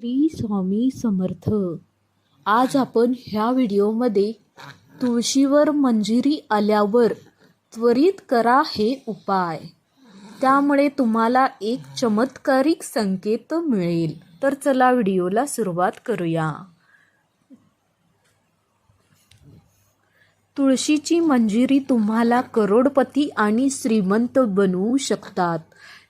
श्री स्वामी समर्थ. आज आपण ह्या व्हिडिओमध्ये तुळशीवर मंजिरी आल्यावर त्वरित करा हे उपाय. त्यामुळे तुम्हाला एक चमत्कारिक संकेत मिळेल. तर चला व्हिडिओला सुरुवात करूया. तुळशीची मंजिरी तुम्हाला करोडपती आणि श्रीमंत बनवू शकतात.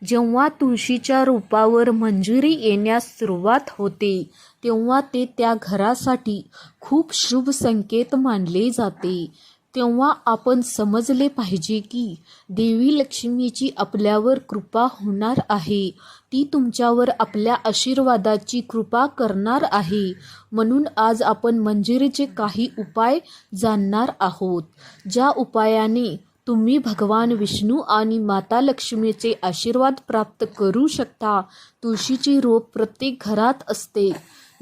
जेव्हा तुळशीच्या रोपावर मंजिरी येण्यास सुरुवात होते तेव्हा ते त्या घरासाठी खूप शुभ संकेत मानले जाते. तेव्हा आपण समजले पाहिजे की देवी लक्ष्मीची आपल्यावर कृपा होणार आहे. ती तुमच्यावर आपल्या आशीर्वादाची कृपा करणार आहे. म्हणून आज आपण मंजिरीचे काही उपाय जाणणार आहोत. ज्या उपायाने तुम्ही भगवान विष्णू आणि माता लक्ष्मीचे आशीर्वाद प्राप्त करू शकता. तुळशीची रोप प्रत्येक घरात असते.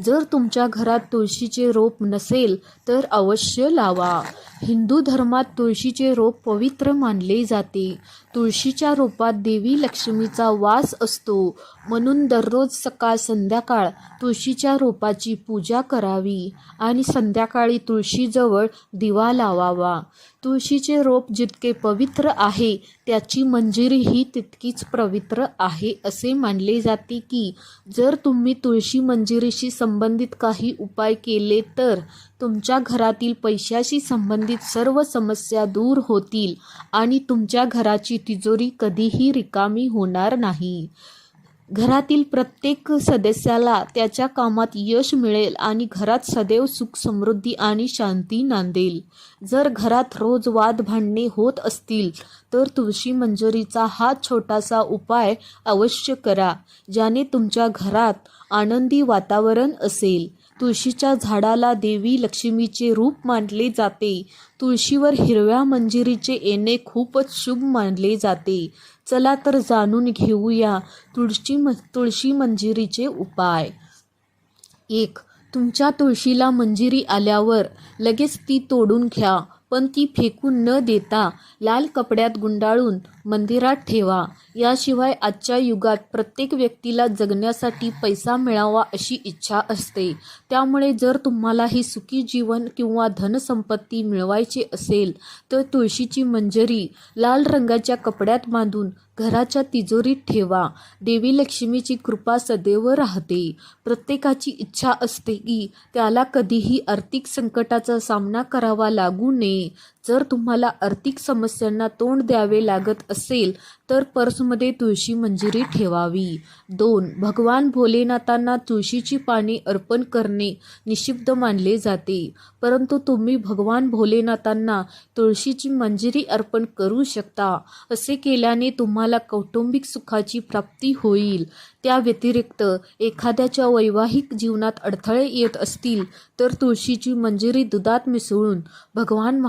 जर तुमच्या घरात तुळशीचे रोप नसेल तर अवश्य लावा. हिंदू धर्मात तुळशीचे रोप पवित्र मानले जाते. तुळशीच्या रोपात देवी लक्ष्मीचा वास असतो. म्हणून दररोज सकाळ संध्याकाळ तुळशीच्या रोपाची पूजा करावी आणि संध्याकाळी तुळशीजवळ दिवा लावावा. तुळशीचे रोप जितके पवित्र आहे त्याची मंजिरीही तितकीच पवित्र आहे असे मानले जाते की जर तुम्ही तुळशी मंजिरीशी संबंधित काही उपाय केले तर तुमच्या घरातील पैशाशी संबंधित सर्व समस्या दूर होतील आणि तुमच्या घराची तिजोरी कधीही रिकामी होणार नाही. घरातील प्रत्येक सदस्याला त्याच्या कामात यश मिळेल आणि घरात सदैव सुख समृद्धी आणि शांती नांदेल. जर घरात रोज वाद भांडणे होत असतील तर तुळशी मंजुरीचा हा छोटासा उपाय अवश्य करा ज्याने तुमच्या घरात आनंदी वातावरण असेल. तुळशीच्या झाडाला देवी लक्ष्मीचे रूप मानले जाते. तुळशीवर हिरव्या मंजिरीचे येणे खूपच शुभ मानले जाते. चला तर जाणून घेऊया तुळशी म तुळशी मंजिरीचे उपाय. एक तुमच्या तुळशीला मंजिरी आल्यावर लगेच ती तोडून घ्या पण ती फेकून न देता लाल कपड्यात गुंडाळून मंदिरात ठेवा. याशिवाय आजच्या युगात प्रत्येक व्यक्तीला जगण्यासाठी पैसा मिळावा अशी इच्छा असते. त्यामुळे जर तुम्हाला ही सुखी जीवन किंवा धनसंपत्ती मिळवायची असेल तर तुळशीची मंजरी लाल रंगाच्या कपड्यात बांधून घराच्या तिजोरीत ठेवा. देवी लक्ष्मीची कृपा सदैव राहते. प्रत्येकाची इच्छा असते की त्याला कधीही आर्थिक संकटाचा सामना करावा लागू नये. जर तुम्हाला आर्थिक समस्यांना तोंड द्यावे लागत असेल तर पर्समध्ये तुळशी मंजिरी ठेवावी. दोन भगवान भोलेनाथांना तुळशीची पाने अर्पण करणे निषिद्ध मानले जाते. परंतु तुम्ही भगवान भोलेनाथांना तुळशीची मंजिरी अर्पण करू शकता. असे केल्याने तुम्हाला कौटुंबिक सुखाची प्राप्ती होईल. त्या व्यतिरिक्त एखाद्याच्या वैवाहिक जीवनात अडथळे येत असतील तर तुळशीची मंजिरी दुधात मिसळून भगवान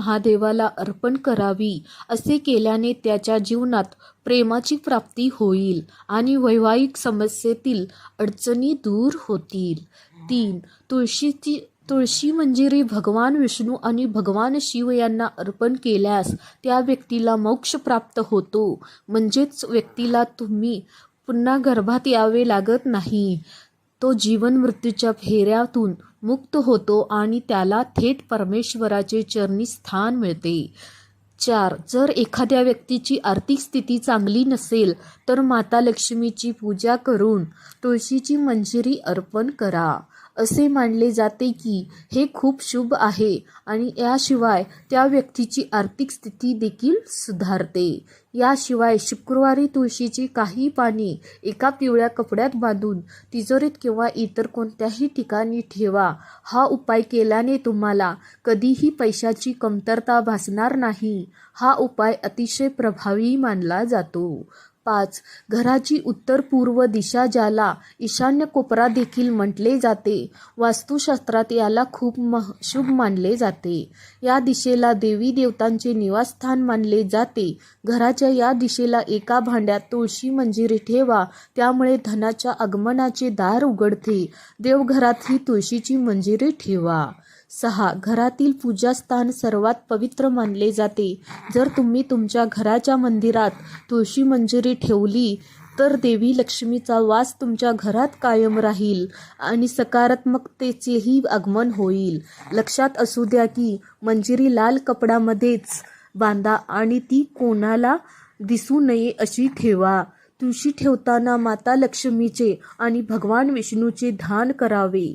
देवाला अर्पण करावी असे केल्याने त्याच्या जीवनात प्रेमाची प्राप्ती होईल आणि वैवाहिक समस्येतील अडचणी दूर होतील. तीन तुळशीची तुळशी मंजिरी भगवान विष्णू आणि भगवान शिव यांना अर्पण केल्यास त्या व्यक्तीला मोक्ष प्राप्त होतो. म्हणजेच व्यक्तीला तुम्ही पुन्हा गर्भात यावे लागत नाही. तो जीवन मृत्यूच्या फेऱ्यातून मुक्त होतो आणि त्याला थेट परमेश्वराचे चरणी स्थान मिळते. चार जर एखाद्या व्यक्तीची आर्थिक स्थिती चांगली नसेल तर माता लक्ष्मीची पूजा करून तुळशीची मंजिरी अर्पण करा. असे मानले जाते की हे खूप शुभ आहे आणि याशिवाय त्या व्यक्तीची आर्थिक स्थिती देखील सुधारते. याशिवाय शुक्रवारी तुळशीची काही पाने एका पिवळ्या कपड्यात बांधून तिजोरीत किंवा इतर कोणत्याही ठिकाणी ठेवा. हा उपाय केल्याने तुम्हाला कधीही पैशाची कमतरता भासणार नाही. हा उपाय अतिशय प्रभावी मानला जातो. पाच. घराची उत्तर पूर्व दिशा ज्याला ईशान्य कोपरा देखील म्हटले जाते वास्तुशास्त्रात याला खूप मह शुभ मानले जाते. या दिशेला देवी देवतांचे निवासस्थान मानले जाते. घराच्या या दिशेला एका भांड्यात तुळशी मंजिरी ठेवा त्यामुळे धनाच्या आगमनाचे दार उघडते. देवघरात ही तुळशीची मंजिरी ठेवा. सहा घरातील पूजास्थान सर्वात पवित्र मानले जाते. जर तुम्ही तुमच्या घराच्या मंदिरात तुळशी मंजिरी ठेवली तर देवी लक्ष्मीचा वास तुमच्या घरात कायम राहील आणि सकारात्मकतेचेही आगमन होईल. लक्षात असू द्या की मंजिरी लाल कपडामध्येच बांधा आणि ती कोणाला दिसू नये अशी ठेवा. तुळशी ठेवताना माता लक्ष्मीचे आणि भगवान विष्णूचे ध्यान करावे.